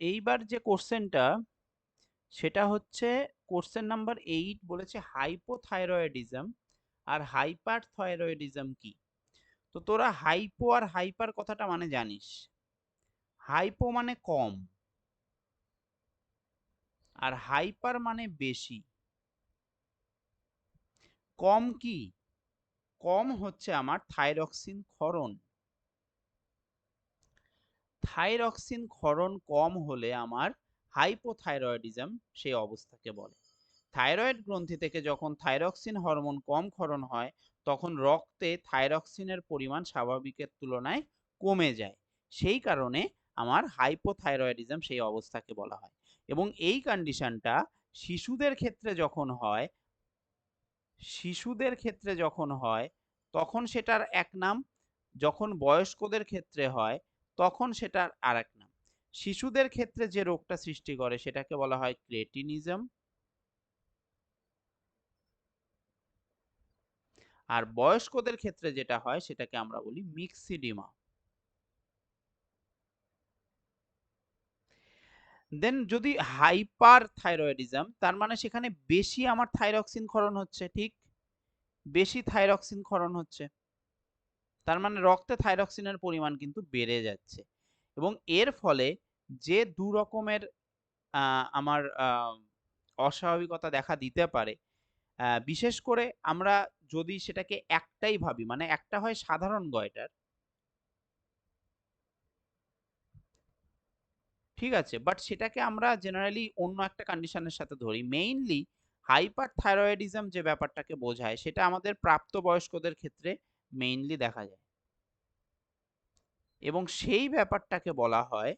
এইবার যে কোশ্চেনটা সেটা হচ্ছে কোশ্চেন নাম্বার এইট বলেছে হাইপোথাইরয়েডিজম আর হাইপার থাইরয়েডিজম কি? তো তোরা হাইপো আর হাইপার কথাটা মানে জানিস। হাইপো মানে কম আর হাইপার মানে বেশি। কম কি? কম হচ্ছে আমার থাইরক্সিন ক্ষরণ। থাইরক্সিন ক্ষরণ কম হলে আমার হাইপোথাইরয়েডিজম সেই অবস্থাকে বলে। থাইরয়েড গ্রন্থি থেকে যখন থাইরক্সিন হরমোন কম ক্ষরণ হয়, তখন রক্তে থাইরক্সিনের পরিমাণ স্বাভাবিকের তুলনায় কমে যায়। সেই কারণে আমার হাইপোথাইরয়েডিজম সেই অবস্থাকে বলা হয়। এবং এই কন্ডিশনটা শিশুদের ক্ষেত্রে যখন হয়, শিশুদের ক্ষেত্রে যখন হয়, তখন সেটার এক নাম, যখন বয়স্কদের ক্ষেত্রে হয় তখন সেটার আর এক নাম। শিশুদের ক্ষেত্রে যে রোগটা সৃষ্টি করে সেটাকে বলা হয় ক্রেটিনিজম। আর বয়স্কদের ক্ষেত্রে যেটা হয় সেটাকে আমরা বলি মিক্সিডিমা। দেন যদি হাইপার থাইরয়েডিজম তার মানে সেখানে বেশি আমার থাইরক্সিন ক্ষরণ হচ্ছে, ঠিক? বেশি থাইরক্সিন ক্ষরণ হচ্ছে। তার মানে রক্তে থাইরক্সিনের পরিমাণ কিন্তু বেড়ে যাচ্ছে। এবং এর ফলে যে দু রকমের আমার অস্বাভাবিকতা দেখা দিতে পারে বিশেষ করে আমরা যদি সেটাকে একটাই ভাবি মানে একটা হয় সাধারণ গয়টার ঠিক আছে? বাট সেটাকে আমরা জেনারেলি অন্য একটা কন্ডিশনের সাথে ধরি। মেইনলি হাইপার থাইরয়েডিজম যে ব্যাপারটাকে বোঝায়, সেটা আমাদের প্রাপ্তবয়স্কদের ক্ষেত্রে মেইনলি দেখা যায়। এবং সেই ব্যাপারটাকে বলা হয়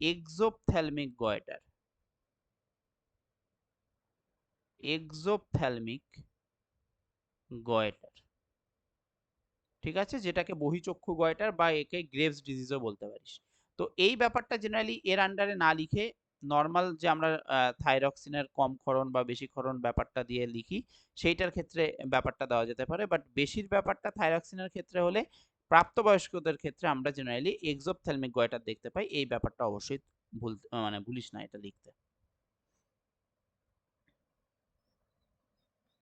এক্সোপথ্যালমিক গয়টার এক্সোপথ্যালমিক গয়টার ঠিক আছে? যেটাকে বহিচক্ষু গয়টার বা একে গ্রেভস ডিজিজও বলতে পারিস। তো এই ব্যাপারটা জেনারেলি এর আন্ডারে না লিখে নর্মাল যে আমরা থাইরক্সিনের কম ক্ষরণ বা বেশি ক্ষরণ ব্যাপারটা দিয়ে লিখি, সেইটার ক্ষেত্রে ব্যাপারটা দেওয়া যেতে পারে। বাট বেশির ব্যাপারটা থাইরক্সিনের ক্ষেত্রে হলে প্রাপ্তবয়স্কদের ক্ষেত্রে আমরা জেনারেলি এক্সোপথ্যালমিক গয়টার দেখতে পাই। এই ব্যাপারটা অবশ্যই ভুল মানে ভুলিস না এটা লিখতে।